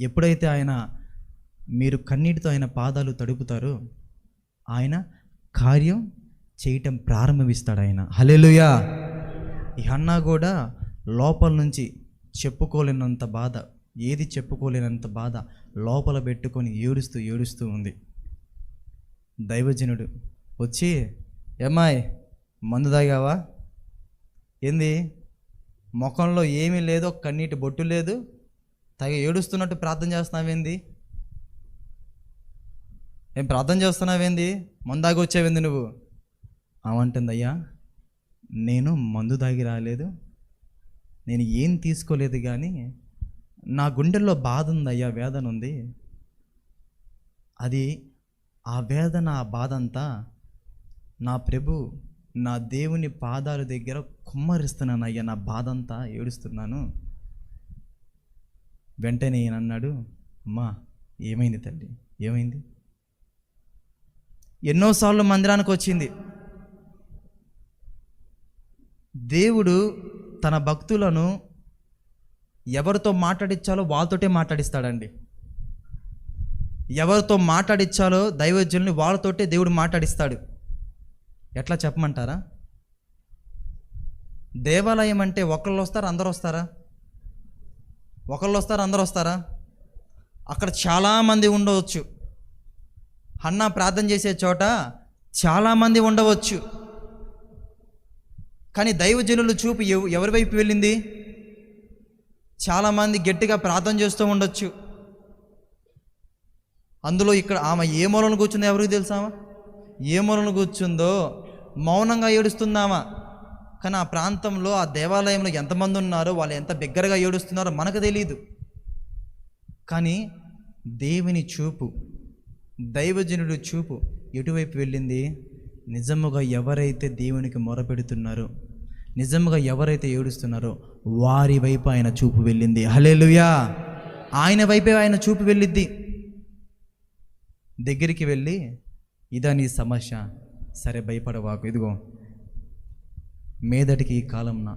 ఎప్పుడైతే ఆయన మీరు కన్నీటితో ఆయన పాదాలు తడుపుతారో ఆయన కార్యం చేయటం ప్రారంభిస్తాడు ఆయన. హల్లెలూయా! ఈ అన్నా కూడా లోపల నుంచి చెప్పుకోలేనంత బాధ ఏది చెప్పుకోలేనంత బాధ లోపల పెట్టుకొని ఏడుస్తూ ఏడుస్తూ ఉంది. దైవజనుడు వచ్చి ఏమాయ్ మందు తాగావా? ఏంది? ముఖంలో ఏమీ లేదు కన్నీటి బొట్టు లేదు తగ ఏడుస్తున్నట్టు ప్రార్థన చేస్తున్నావేంది? ఏం ప్రార్థన చేస్తున్నావేంది? మందాగి తాగి వచ్చావేంది నువ్వు? అవంటుంది అయ్యా నేను మందు తాగి రాలేదు. నేను ఏం తీసుకోలేదు కానీ నా గుండెల్లో బాధ ఉంది అయ్యా వేదన ఉంది. అది ఆ వేదన ఆ బాధ అంతా నా ప్రభు నా దేవుని పాదాల దగ్గర కుమ్మరిస్తున్నాను అయ్యా నా బాధ అంతా ఏడుస్తున్నాను. వెంటనే ఈయన అన్నాడు అమ్మా ఏమైంది తల్లి? ఏమైంది? ఎన్నోసార్లు మందిరానికి వచ్చింది. దేవుడు తన భక్తులను ఎవరితో మాట్లాడించాలో వాళ్ళతోటే మాట్లాడిస్తాడండి. ఎవరితో మాట్లాడించాలో దైవజ్ఞుల్ని వాళ్ళతోటే దేవుడు మాట్లాడిస్తాడు. ఎట్లా చెప్పమంటారా? దేవాలయం అంటే ఒకళ్ళు వస్తారా అందరు వస్తారా? ఒకళ్ళు వస్తారా అందరు వస్తారా అక్కడ చాలామంది ఉండవచ్చు. అన్న ప్రార్థన చేసే చోట చాలామంది ఉండవచ్చు. కానీ దైవజనులు చూపు ఎవ- ఎవరి వైపు వెళ్ళింది? చాలామంది గట్టిగా ప్రార్థన చేస్తూ ఉండొచ్చు. అందులో ఇక్కడ ఆమె ఏ మూలను కూర్చుందో ఎవరికి తెలుసామా ఏ మూలను కూర్చుందో మౌనంగా ఏడుస్తుందామా? కానీ ఆ ప్రాంతంలో ఆ దేవాలయంలో ఎంతమంది ఉన్నారో వాళ్ళు ఎంత బిగ్గరగా ఏడుస్తున్నారో మనకు తెలియదు కానీ దేవుని చూపు దైవజనుడు చూపు ఎటువైపు వెళ్ళింది? నిజముగా ఎవరైతే దేవునికి మొరపెడుతున్నారో నిజముగా ఎవరైతే ఏడుస్తున్నారో వారి వైపు ఆయన చూపు వెళ్ళింది. హలేలుయా ఆయన వైపే ఆయన చూపు వెళ్ళిద్ది. దగ్గరికి వెళ్ళి ఇదా నీ సమస్య? సరే భయపడవాకు. ఇదిగో మీదటికి ఈ కాలంన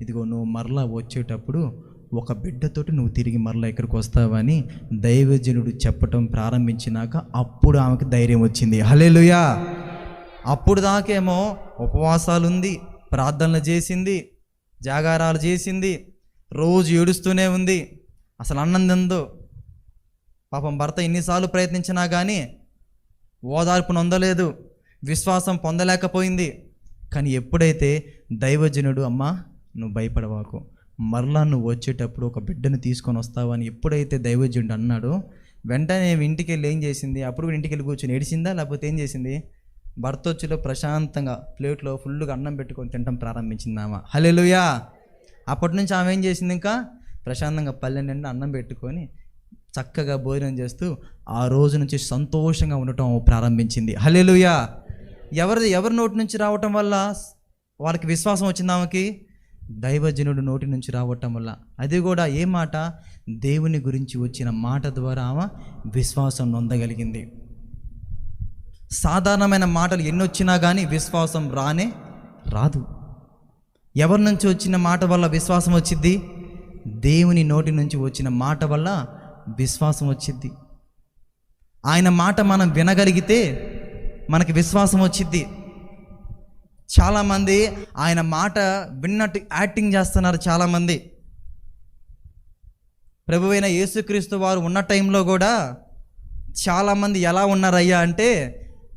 ఇదిగో నువ్వు మరలా వచ్చేటప్పుడు ఒక బిడ్డతోటి నువ్వు తిరిగి మరలా ఇక్కడికి వస్తావని దైవజనుడు చెప్పటం ప్రారంభించినాక అప్పుడు ఆమెకు ధైర్యం వచ్చింది. హలేలుయా అప్పుడు దాకేమో ఉపవాసాలు ఉంది ప్రార్థనలు చేసింది జాగారాలు చేసింది రోజు ఏడుస్తూనే ఉంది. అసలు అన్నందుందో పాపం భర్త ఎన్నిసార్లు ప్రయత్నించినా కానీ ఓదార్పు నొందలేదు. విశ్వాసం పొందలేకపోయింది. కానీ ఎప్పుడైతే దైవజనుడు అమ్మా నువ్వు భయపడవాకు. మరలా నువ్వు వచ్చేటప్పుడు ఒక బిడ్డను తీసుకొని వస్తావని ఎప్పుడైతే దైవజనుడు అన్నాడో వెంటనే ఇంటికి వెళ్ళి ఏం చేసింది? అప్పుడు ఇంటికి వెళ్ళి కూర్చొని ఏడిసిందా? లేకపోతే ఏం చేసింది? భర్త వచ్చిలో ప్రశాంతంగా ప్లేట్లో ఫుల్గా అన్నం పెట్టుకొని తినడం ప్రారంభించింది ఆమె హలేలుయా అప్పటి నుంచి ఆమె ఏం చేసింది ఇంకా? ప్రశాంతంగా పల్లె నిండా అన్నం పెట్టుకొని చక్కగా భోజనం చేస్తూ ఆ రోజు నుంచి సంతోషంగా ఉండటం ప్రారంభించింది. హలేలుయా ఎవరిది ఎవరి నోటి నుంచి రావటం వల్ల వాళ్ళకి విశ్వాసం వచ్చిన ఆమెకి దైవజనుడు నోటి నుంచి రావటం వల్ల. అది కూడా ఏ మాట? దేవుని గురించి వచ్చిన మాట ద్వారా ఆమె విశ్వాసం నొందగలిగింది. సాధారణమైన మాటలు ఎన్ని వచ్చినా కానీ విశ్వాసం రానే రాదు. ఎవరి నుంచి వచ్చిన మాట వల్ల విశ్వాసం వచ్చింది దేవుని నోటి నుంచి వచ్చిన మాట వల్ల విశ్వాసం వచ్చింది ఆయన మాట మనం వినగలిగితే మనకి విశ్వాసం వచ్చింది చాలామంది ఆయన మాట విన్నట్టు యాక్టింగ్ చేస్తున్నారు చాలామంది. ప్రభువైన యేసుక్రీస్తు వారు ఉన్న టైంలో కూడా చాలామంది ఎలా ఉన్నారయ్యా అంటే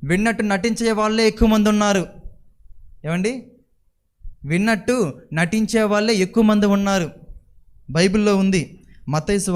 విన్నట్టు నటించే వాళ్ళే ఎక్కువ మంది ఉన్నారు. ఏమండి? విన్నట్టు నటించే వాళ్ళే ఎక్కువ మంది ఉన్నారు. బైబిల్లో ఉంది. మతైసు